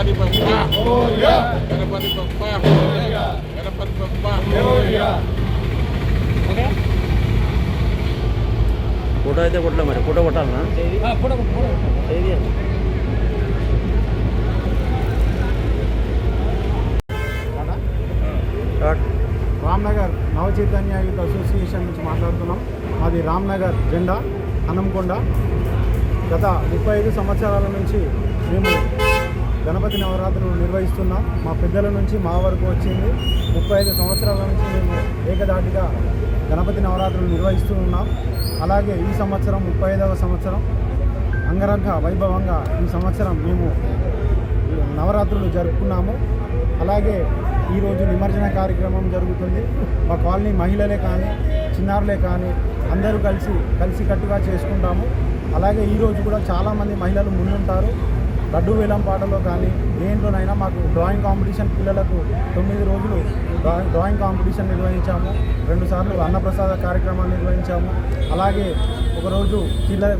Ganapati Bappa Ganapati Bappa Ganapati okay photo అయితే కొట్టలే మరి. ఫోటో కొట్టాలనా? ఏది రామ్నగర్ నవ చైతన్య యూత్ అసోసియేషన్ నుంచి మాట్లాడుతున్నాం. మాది రామ్నగర్ జెండా హనంకొండ గత ముప్పై ఐదు సంవత్సరాల నుంచి మేము గణపతి నవరాత్రులు నిర్వహిస్తున్నాం. మా పెద్దల నుంచి మా వరకు వచ్చింది. ముప్పై ఐదు సంవత్సరాల నుంచి మేము ఏకదాటిగా గణపతి నవరాత్రులు నిర్వహిస్తూ ఉన్నాం. అలాగే ఈ సంవత్సరం ముప్పై ఐదవ సంవత్సరం. అంగరంగ వైభవంగా ఈ సంవత్సరం మేము నవరాత్రులు జరుపుకున్నాము. అలాగే ఈరోజు నిమజ్జన కార్యక్రమం జరుగుతుంది. మా కాలనీ మహిళలే కానీ చిన్నారులే కానీ అందరూ కలిసి కలిసి కట్టుగా చేసుకుంటాము. అలాగే ఈరోజు కూడా చాలామంది మహిళలు ముందుంటారు. లడ్డు వేలం పాటలో కానీ దేంట్లోనైనా మాకు డ్రాయింగ్ కాంపిటీషన్ పిల్లలకు తొమ్మిది రోజులు డ్రా- డ్రాయింగ్ కాంపిటీషన్ నిర్వహించాము. రెండుసార్లు అన్నప్రసాద కార్యక్రమాలు నిర్వహించాము. అలాగే ఒకరోజు పిల్లల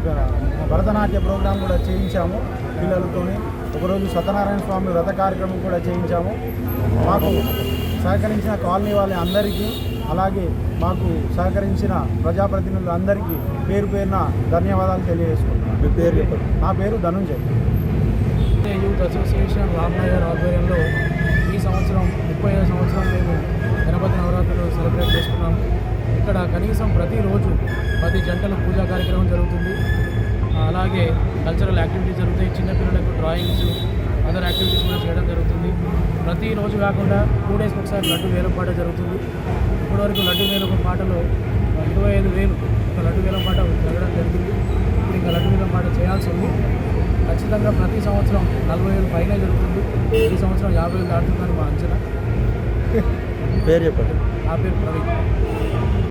భరతనాట్య ప్రోగ్రాం కూడా చేయించాము పిల్లలతోని. ఒకరోజు సత్యనారాయణ స్వామి వ్రత కార్యక్రమం కూడా చేయించాము. మాకు సహకరించిన కాలనీ వాళ్ళ అందరికీ అలాగే మాకు సహకరించిన ప్రజాప్రతినిధులు అందరికీ పేరు పేరున ధన్యవాదాలు తెలియజేసుకుంటున్నాను. మీ పేరు నా పేరు ధనుంజయ్. యూత్ అసోసియేషన్ రామ్నగర్ ఆధ్వర్యంలో ఈ సంవత్సరం ముప్పై ఐదు సంవత్సరం మేము గణపతి నవరాత్రులు సెలబ్రేట్ చేసుకున్నాం. ఇక్కడ కనీసం ప్రతిరోజు పది జంటల పూజా కార్యక్రమం జరుగుతుంది. అలాగే కల్చరల్ యాక్టివిటీస్ జరుగుతాయి. చిన్నపిల్లలకు డ్రాయింగ్స్ అదర్ యాక్టివిటీస్ కూడా చేయడం జరుగుతుంది. ప్రతిరోజు కాకుండా టూ డేస్కి ఒకసారి లడ్డు వేలం పాట జరుగుతుంది. ఇప్పటివరకు లడ్డు వేలం పాటలో ఇరవై ఐదు వేలు ఒక లడ్డు వేలం పాట జరగడం జరిగింది ఇప్పుడు ఇంకా లడ్డు వేలం పాట చేయాల్సి ఉంది ఖచ్చితంగా ప్రతి సంవత్సరం నలభై వేలు పైన జరుగుతుంది. ఈ సంవత్సరం యాభై వేలు దాటుతుందని మా అంచనా. పేరు చెప్పండి. నా పేరు ప్రవీణ్.